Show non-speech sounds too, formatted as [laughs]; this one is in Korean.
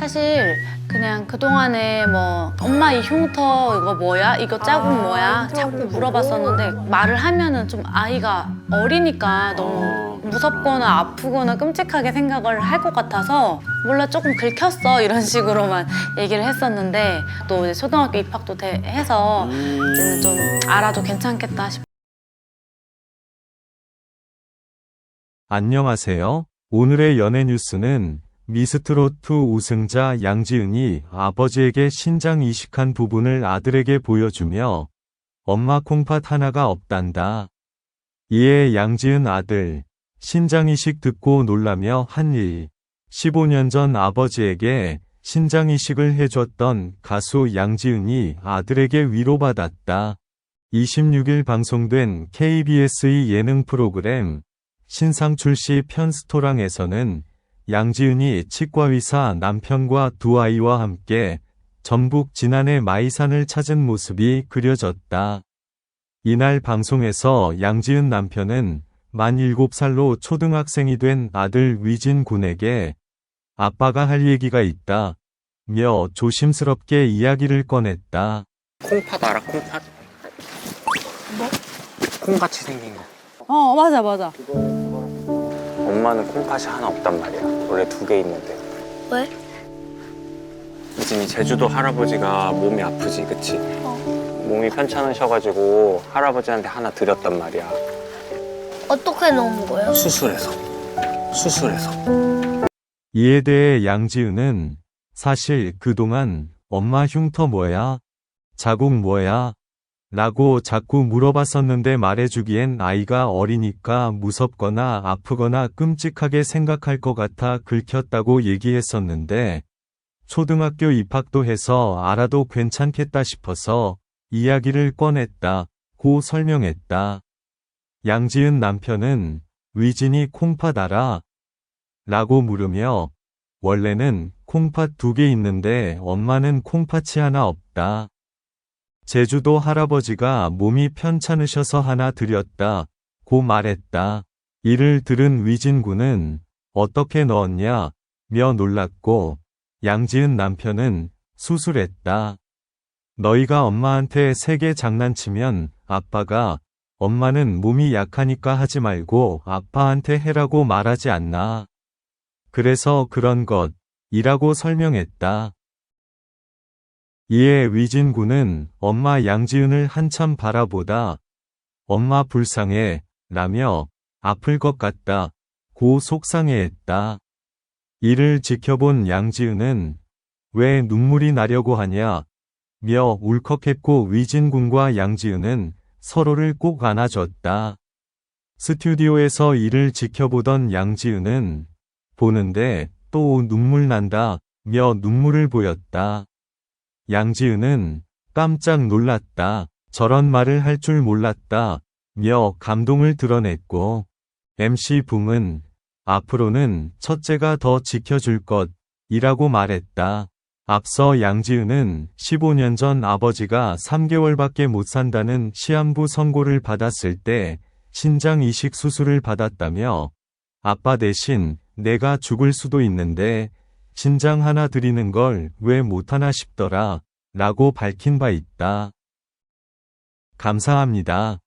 사실 그냥 그동안에 뭐 엄마 이 흉터 이거 뭐야? 이거 자국 뭐야? 자꾸 물어봤었는데 말을 하면은 좀 아이가 어리니까 너무 무섭거나 아프거나 끔찍하게 생각을 할 것 같아서 몰라 조금 긁혔어 이런 식으로만 [laughs] 얘기를 했었는데 또 이제 초등학교 입학도 돼- 해서 이제는 좀 알아도 괜찮겠다 싶 안녕하세요. 오늘의 연예 뉴스는 미스트롯2 우승자 양지은이 아버지에게 신장 이식한 부분을 아들에게 보여주며 엄마 콩팥 하나가 없단다. 이에 양지은 아들 신장 이식 듣고 놀라며 한 일. 15년 전 아버지에게 신장 이식을 해줬던 가수 양지은이 아들에게 위로받았다. 26일 방송된 KBS의 예능 프로그램 신상 출시 편스토랑에서는 양지은이 치과의사 남편과 두 아이와 함께 전북 진안의 마이산을 찾은 모습이 그려졌다. 이날 방송에서 양지은 남편은 만 7살로 초등학생이 된 아들 위진 군에게 아빠가 할 얘기가 있다. 며 조심스럽게 이야기를 꺼냈다. 콩팥 알아 콩팥? 뭐? 콩같이 생긴 거 어 맞아 맞아 엄마는 콩팥이 하나 없단 말이야 원래 두 개 있는데 왜? 이진이 제주도 할아버지가 몸이 아프지 그치? 몸이 편찮으셔가지고 할아버지한테 하나 드렸단 말이야 어떻게 넣은 거예요? 수술해서 수술해서 이에 대해 양지은은 사실 그동안 엄마 흉터 뭐야? 자국 뭐야? 라고 자꾸 물어봤었는데 말해주기엔 아이가 어리니까 무섭거나 아프거나 끔찍하게 생각할 것 같아 긁혔다고 얘기했었는데 초등학교 입학도 해서 알아도 괜찮겠다 싶어서 이야기를 꺼냈다. 고 설명했다. 양지은 남편은 위진이 콩팥 알아? 라고 물으며 원래는 콩팥 두 개 있는데 엄마는 콩팥이 하나 없다. 제주도 할아버지가 몸이 편찮으셔서 하나 드렸다. 고 말했다. 이를 들은 위진군은 어떻게 넣었냐? 며 놀랐고 양지은 남편은 수술했다. 너희가 엄마한테 세게 장난치면 아빠가 엄마는 몸이 약하니까 하지 말고 아빠한테 해라고 말하지 않나. 그래서 그런 것, 이라고 설명했다. 이에 위진군은 엄마 양지은을 한참 바라보다 엄마 불쌍해 라며 아플 것 같다 고 속상해했다. 이를 지켜본 양지은은 왜 눈물이 나려고 하냐 며 울컥했고 위진군과 양지은은 서로를 꼭 안아줬다. 스튜디오에서 이를 지켜보던 양지은은 보는데 또 눈물 난다 며 눈물을 보였다. 양지은은 깜짝 놀랐다. 저런 말을 할 줄 몰랐다. 며 감동을 드러냈고 MC 붕은 앞으로는 첫째가 더 지켜줄 것 이라고 말했다. 앞서 양지은은 15년 전 아버지가 3개월밖에 못 산다는 시한부 선고를 받았을 때 신장 이식 수술을 받았다며 아빠 대신 내가 죽을 수도 있는데 신장 하나 드리는 걸 왜 못하나 싶더라 라고 밝힌 바 있다. 감사합니다.